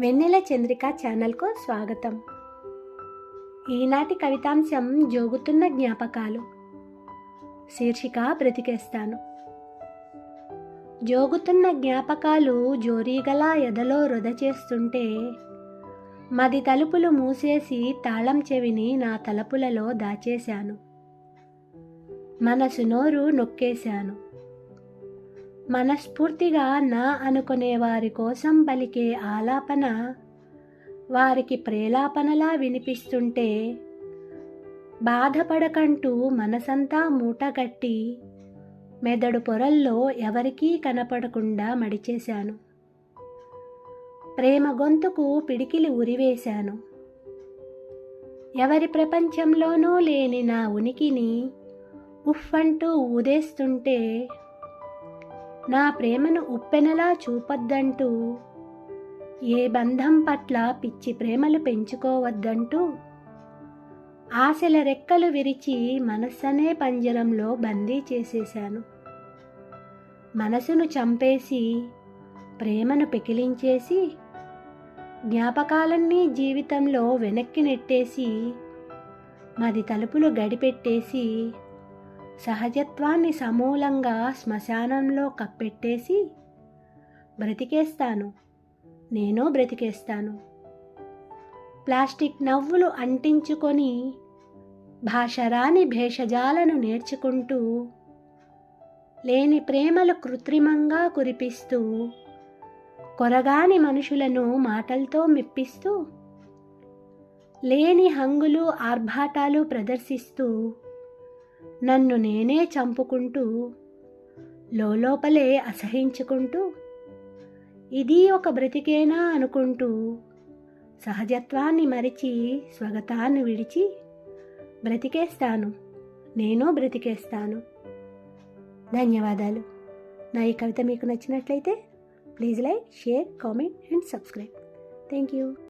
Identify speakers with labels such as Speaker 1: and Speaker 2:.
Speaker 1: వెన్నెల చంద్రిక ఛానల్కు స్వాగతం. ఈనాటి కవితాంశం జోగుతున్న జ్ఞాపకాలు. శీర్షిక బ్రతికేస్తాను జోగుతున్న జ్ఞాపకాలు జోరీగలా ఎదలో రొద చేస్తుంటే మది తలుపులు మూసేసి తాళం చెవిని నా తలుపులలో దాచేశాను. మనసు నోరు నొక్కేశాను. మనస్ఫూర్తిగా నా అనుకునే వారి కోసం పలికే ఆలాపన వారికి ప్రేలాపనలా వినిపిస్తుంటే బాధపడకంటూ మనసంతా మూటగట్టి మెదడు పొరల్లో ఎవరికీ కనపడకుండా మడిచేశాను. ప్రేమ గొంతుకు పిడికిలి ఉరివేశాను. ఎవరి ప్రపంచంలోనూ లేని నా ఉనికిని ఉఫ్ అంటూ ఊదేస్తుంటే నా ప్రేమను ఉప్పెనలా చూపొద్దంటూ ఏ బంధం పట్ల పిచ్చి ప్రేమలు పెంచుకోవద్దంటూ ఆశల రెక్కలు విరిచి మనస్సనే పంజరంలో బందీ చేసేశాను. మనసును చంపేసి ప్రేమను పెకిలించేసి జ్ఞాపకాలన్నీ జీవితంలో వెనక్కి నెట్టేసి మది తలుపులు గడిపెట్టేసి సహజత్వాన్ని సమూలంగా శ్మశానంలో కప్పెట్టేసి బ్రతికేస్తాను. నేను బ్రతికేస్తాను. ప్లాస్టిక్ నవ్వులు అంటించుకొని భాషరాని భేషజాలను నేర్చుకుంటూ లేని ప్రేమలు కృత్రిమంగా కురిపిస్తూ కొరగాని మనుషులను మాటలతో మెప్పిస్తూ లేని హంగులు ఆర్భాటాలు ప్రదర్శిస్తూ నన్ను నేనే చంపుకుంటూ లోపలే అసహించుకుంటూ ఇది ఒక బ్రతికేనా అనుకుంటూ సహజత్వాన్ని మరిచి స్వగతాన్ని విడిచి బ్రతికేస్తాను. నేను బ్రతికేస్తాను. ధన్యవాదాలు. నా ఈ కవిత మీకు నచ్చినట్లయితే please like share comment and subscribe. Thank you.